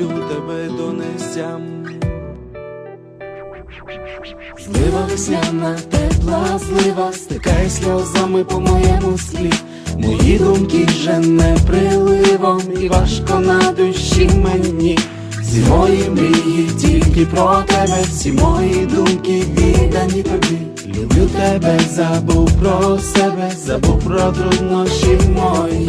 Люблю тебе до нестям. Злива весняна, тепла злива, стикає сльозами по моєму склі. Мої думки жене приливом, і важко на душі мені. Всі мої мрії тільки про тебе, всі мої думки віддані тобі. Люблю тебе, забув про себе, забув про труднощі мої.